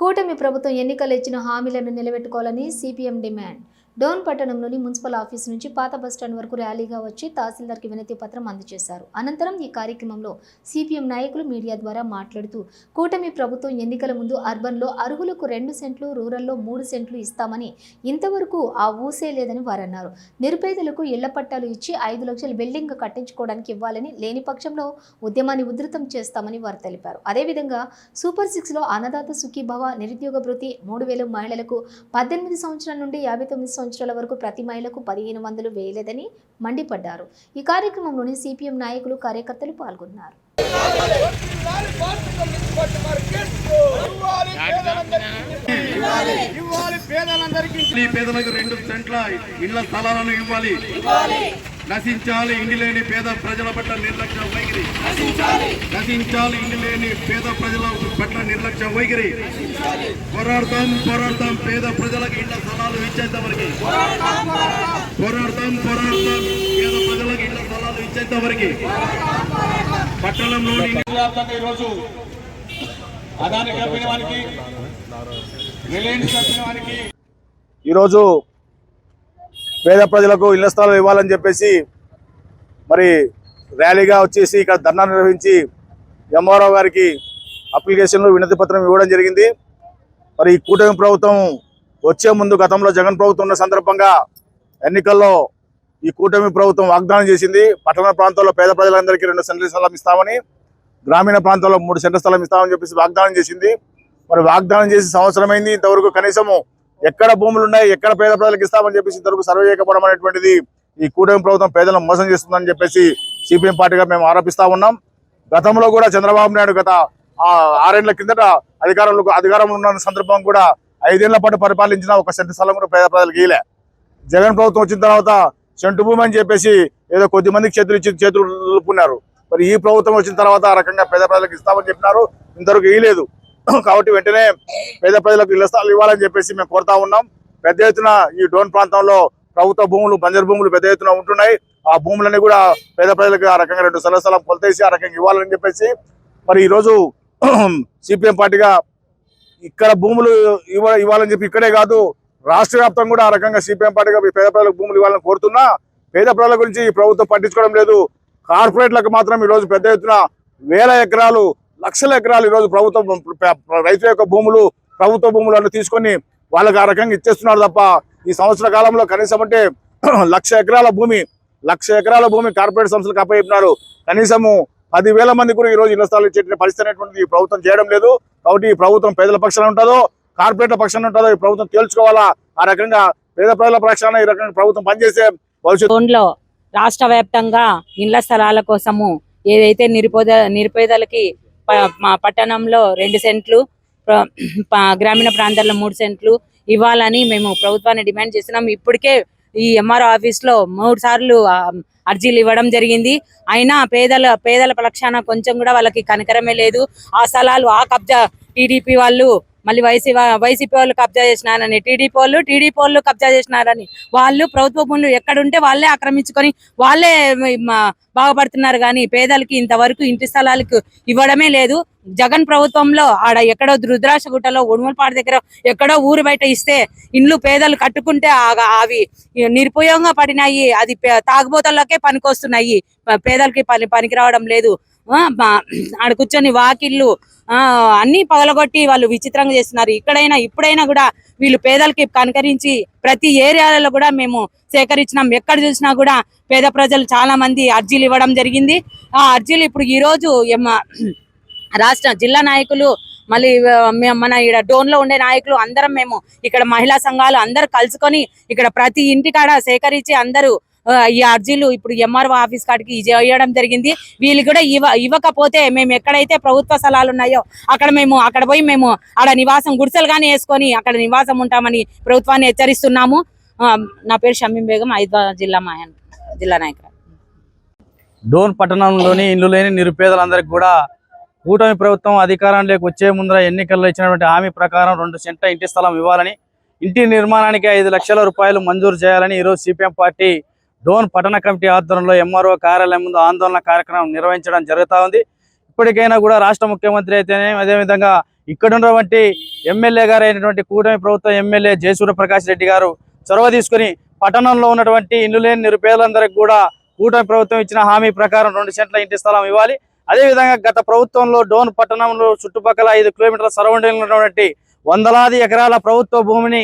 కూటమి ప్రభుత్వం ఎన్నికలు ఇచ్చిన హామీలను నిలబెట్టుకోవాలని సిపిఎం డిమాండ్. డోన్ పట్టణంలోని మున్సిపల్ ఆఫీస్ నుంచి పాత బస్టాండ్ వరకు ర్యాలీగా వచ్చి తహసీల్దార్కి వినతి పత్రం అందజేశారు. అనంతరం ఈ కార్యక్రమంలో సిపిఎం నాయకులు మీడియా ద్వారా మాట్లాడుతూ కూటమి ప్రభుత్వం ఎన్నికల ముందు అర్బన్లో అర్హులకు రెండు సెంట్లు రూరల్లో మూడు సెంట్లు ఇస్తామని ఇంతవరకు ఆ ఊసే లేదని వారన్నారు. నిరుపేదలకు ఇళ్ళ పట్టాలు ఇచ్చి ఐదు లక్షల బిల్డింగ్ కట్టించుకోవడానికి ఇవ్వాలని లేని పక్షంలో ఉద్యమాన్ని ఉధృతం చేస్తామని వారు తెలిపారు. అదేవిధంగా సూపర్ సిక్స్లో అన్నదాత సుఖీభవ నిరుద్యోగ భృతి మూడు వేల మహిళలకు పద్దెనిమిది సంవత్సరాల నుండి యాభై తొమ్మిది సంవత్సరాల వరకు ప్రతి మహిళకు పదిహేను వందలు వేయలేదని మండిపడ్డారు ఈ కార్యక్రమంలోని సిపిఎం నాయకులు కార్యకర్తలు పాల్గొన్నారు ఇవ్వాలి పేదలందరికీ పేదలకు రెండు సెంట్ల ఇళ్ళ స్థలాలను ఇవ్వాలి నశించాలి ఇండి లేని పేద ప్రజల పట్ల నిర్లక్ష్య వైఖరి. నశించాలి. ఇండి లేని పేద ప్రజల పట్ల నిర్లక్ష్య వైఖరి. పోరాడతాం పోరాడతాం పేద ప్రజలకు ఇళ్ళ స్థలాలు ఇచ్చేంత వరకు. పోరాడతాం పోరాడతాం. పేద ప్రజలకు ఇళ్ళ స్థలాలు ఇచ్చేంత వరకు. పట్టణంలోని ఈరోజు అదాని కంపెనీ రిలయన్స్ కంపెనీ ఈరోజు పేద ప్రజలకు ఇళ్ళ స్థలాలు ఇవ్వాలని చెప్పేసి మరి ర్యాలీగా వచ్చేసి ఇక్కడ ధర్నా నిర్వహించి ఎంఆర్ఓ గారికి అప్లికేషన్లు వినతి పత్రం ఇవ్వడం జరిగింది. మరి ఈ కూటమి ప్రభుత్వం వచ్చే ముందు గతంలో జగన్ ప్రభుత్వం ఉన్న సందర్భంగా ఎన్నికల్లో ఈ కూటమి ప్రభుత్వం వాగ్దానం చేసింది. పట్టణ ప్రాంతాల్లో పేద ప్రజలందరికీ రెండు సెంట్ల స్థలం ఇస్తామని గ్రామీణ ప్రాంతాల్లో మూడు సెంట్ల స్థలం ఇస్తామని చెప్పేసి వాగ్దానం చేసింది. మరి వాగ్దానం చేసి సంవత్సరమైంది ఇంతవరకు కనీసము ఎక్కడ భూములు ఉన్నాయి ఎక్కడ పేద ప్రజలకు ఇస్తామని చెప్పేసి ఇంతవరకు సర్వే చేయకపోవడం అనేటువంటిది ఈ కూటమి ప్రభుత్వం పేదలను మోసం చేస్తుందని చెప్పేసి సిపిఎం పార్టీగా మేము ఆరోపిస్తా ఉన్నాం. గతంలో కూడా చంద్రబాబు నాయుడు గత ఆరేళ్ళ కిందట అధికారంలో అధికారంలో ఉన్న సందర్భం కూడా ఐదేళ్ళ పాటు పరిపాలించిన ఒక సెంటు స్థలం కూడా పేద ప్రజలకు ఇయలే జగన్ ప్రభుత్వం వచ్చిన తర్వాత సెంటు భూమి అని చెప్పేసి ఏదో కొద్ది మందికి చేతులు ఇచ్చి చేతులు దులుపుకున్నారు మరి ఈ ప్రభుత్వం వచ్చిన తర్వాత రకంగా పేద ప్రజలకు ఇస్తామని చెప్పినారు. ఇంతవరకు ఇయలేదు కాబట్టి వెంటనే పేద ప్రజలకు ఇళ్ళ స్థలాలు ఇవ్వాలని చెప్పేసి మేము కోరుతా ఉన్నాం. పెద్ద ఎత్తున ఈ డోన్ ప్రాంతంలో ప్రభుత్వ భూములు బంజర్ భూములు పెద్ద ఎత్తున ఉంటున్నాయి. ఆ భూములన్నీ కూడా పేద ప్రజలకు ఆ రకంగా రెండు స్థల స్థలం కొలతేసి ఆ రకంగా ఇవ్వాలని చెప్పేసి మరి ఈరోజు సిపిఎం పార్టీగా ఇక్కడ భూములు ఇవ్వ ఇవ్వాలని చెప్పి ఇక్కడే కాదు రాష్ట్ర కూడా ఆ రకంగా సిపిఎం పార్టీగా పేద ప్రజలకు భూములు ఇవ్వాలని కోరుతున్నా. పేద ప్రజల గురించి ప్రభుత్వం పట్టించుకోవడం లేదు. కార్పొరేట్లకు మాత్రం ఈ రోజు పెద్ద ఎత్తున వేల ఎకరాలు లక్షల ఎకరాలు ఈ రోజు ప్రభుత్వం రైతు రైతుల యొక్క భూములు ప్రభుత్వ భూములను తీసుకొని వాళ్ళకి ఆ రకంగా ఇచ్చేస్తున్నారు తప్ప ఈ సంవత్సర కాలంలో కనీసం అంటే లక్ష ఎకరాల భూమి లక్ష ఎకరాల భూమి కార్పొరేట్ సంస్థలకు అప్పచెప్పినారు. కనీసము పదివేల మంది కూడా ఈ రోజు ఇళ్ళ స్థలాలు ఇచ్చేటువంటి పరిస్థితి అనేటువంటిది ఈ ప్రభుత్వం చేయడం లేదు. కాబట్టి ఈ ప్రభుత్వం పేదల పక్షాన ఉంటుందో కార్పొరేట్ల పక్షాన ఉంటుందో ఈ ప్రభుత్వం తేల్చుకోవాలా? ఆ రకంగా పేద ప్రజల పక్షాన ఈ రకంగా ప్రభుత్వం పనిచేసే భవిష్యత్తులో రాష్ట్ర వ్యాప్తంగా ఇండ్ల స్థలాల కోసము ఏదైతే నిరుపేద నిరుపేదలకి మా పట్టణంలో రెండు సెంట్లు గ్రామీణ ప్రాంతాల్లో మూడు సెంట్లు ఇవ్వాలని మేము ప్రభుత్వాన్ని డిమాండ్ చేస్తున్నాం. ఇప్పటికే ఈ ఎంఆర్ఓ ఆఫీస్లో మూడు సార్లు అర్జీలు ఇవ్వడం జరిగింది. అయినా పేదల పేదల పక్షాన కొంచెం కూడా వాళ్ళకి కనికరమే లేదు. ఆ స్థలాలు ఆ కబ్జా టీడీపీ వాళ్ళు మళ్ళీ వైసీ వైసీపీ వాళ్ళు కబ్జా చేసినారని టీడీపీ వాళ్ళు టీడీపీ వాళ్ళు కబ్జా చేసినారని వాళ్ళు ప్రభుత్వ భూములు ఎక్కడుంటే వాళ్ళే ఆక్రమించుకొని వాళ్ళే బాగుపడుతున్నారు కానీ పేదలకి ఇంతవరకు ఇంటి స్థలాలకు ఇవ్వడమే లేదు. జగన్ ప్రభుత్వంలో ఆడ ఎక్కడో రుద్రాక్ష గుట్టలో ఉడుమలపాడు దగ్గర ఎక్కడో ఊరు బయట ఇస్తే ఇండ్లు పేదలు కట్టుకుంటే ఆ- అవి నిరుపయోగంగా పడినాయి. అది పే- తాగుబోతల్లోకే పనికొస్తున్నాయి. పేదలకి పని పనికి రావడం లేదు. ఆడ కూర్చొని వాకిళ్ళు ఆ అన్ని పగలగొట్టి వాళ్ళు విచిత్రంగా చేస్తున్నారు. ఇక్కడైనా ఇప్పుడైనా కూడా వీళ్ళు పేదలకి కనకరించి ప్రతి ఏరియాలలో కూడా మేము సేకరించినాం. ఎక్కడ చూసినా కూడా పేద ప్రజలు చాలా మంది అర్జీలు ఇవ్వడం జరిగింది. ఆ అర్జీలు ఇప్పుడు ఈ రోజు ఎమ్మ- రాష్ట్ర జిల్లా నాయకులు మళ్ళీ మన ఇక్కడ డోన్లో ఉండే నాయకులు అందరం మేము ఇక్కడ మహిళా సంఘాలు అందరు కలుసుకొని ఇక్కడ ప్రతి ఇంటికాడ సేకరించి అందరూ ఈ అర్జీలు ఇప్పుడు ఎంఆర్ఓ ఆఫీస్ కాడికి ఇవ్వడం జరిగింది. వీళ్ళు కూడా ఇవ్వ ఇవ్వకపోతే మేము ఎక్కడైతే ప్రభుత్వ స్థలాలు ఉన్నాయో అక్కడ మేము అక్కడ పోయి మేము ఆడ నివాసం గుడిసెలుగానే వేసుకొని అక్కడ నివాసం ఉంటామని ప్రభుత్వాన్ని హెచ్చరిస్తున్నాము. నా పేరు షమీం బేగం హైదరాబాద్ జిల్లా మాయన్ జిల్లా నాయకురాలు. డోన్ పట్టణంలోని ఇల్లు లేని నిరుపేదలందరికీ కూడా కూటమి ప్రభుత్వం అధికారంలోకి వచ్చే ముందర ఎన్నికల్లో ఇచ్చినటువంటి హామీ ప్రకారం రెండు సెంట ఇంటి స్థలం ఇవ్వాలని ఇంటి నిర్మాణానికి ఐదు లక్షల రూపాయలు మంజూరు చేయాలని ఈరోజు సిపిఎం పార్టీ డోన్ పట్టణ కమిటీ ఆధ్వర్యంలో ఎంఆర్ఓ కార్యాలయం ముందు ఆందోళన కార్యక్రమం నిర్వహించడం జరుగుతూ ఉంది. ఇప్పటికైనా కూడా రాష్ట్ర ముఖ్యమంత్రి అయితేనే అదేవిధంగా ఇక్కడ ఉన్నటువంటి ఎమ్మెల్యే గారు అయినటువంటి కూటమి ప్రభుత్వం ఎమ్మెల్యే జయసూర్య ప్రకాష్ రెడ్డి గారు చొరవ తీసుకుని పట్టణంలో ఉన్నటువంటి ఇల్లు లేని నిరుపేదలందరికీ కూడా కూటమి ప్రభుత్వం ఇచ్చిన హామీ ప్రకారం రెండు సెంట్ల ఇంటి స్థలం ఇవ్వాలి. అదేవిధంగా గత ప్రభుత్వంలో డోన్ పట్టణంలో చుట్టుపక్కల ఐదు కిలోమీటర్ల సరౌండింగ్ ఉన్నటువంటి వందలాది ఎకరాల ప్రభుత్వ భూమిని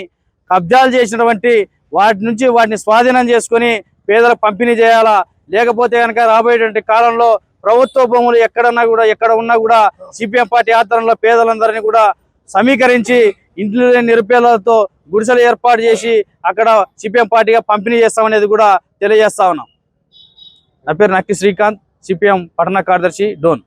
కబ్జాలు చేసినటువంటి వాటి నుంచి వాటిని స్వాధీనం చేసుకొని పేదలకు పంపిణీ చేయాలా? లేకపోతే కనుక రాబోయేటువంటి కాలంలో ప్రభుత్వ భూములు ఎక్కడన్నా కూడా ఎక్కడ ఉన్నా కూడా సిపిఎం పార్టీ ఆధ్వర్యంలో పేదలందరినీ కూడా సమీకరించి ఇంట్లో లేని నిరుపేదలతో గుడిసెలు ఏర్పాటు చేసి అక్కడ సిపిఎం పార్టీగా పంపిణీ చేస్తామనేది కూడా తెలియజేస్తా ఉన్నాం. నా పేరు నక్కి శ్రీకాంత్ సిపిఎం పట్టణ కార్యదర్శి డోన్.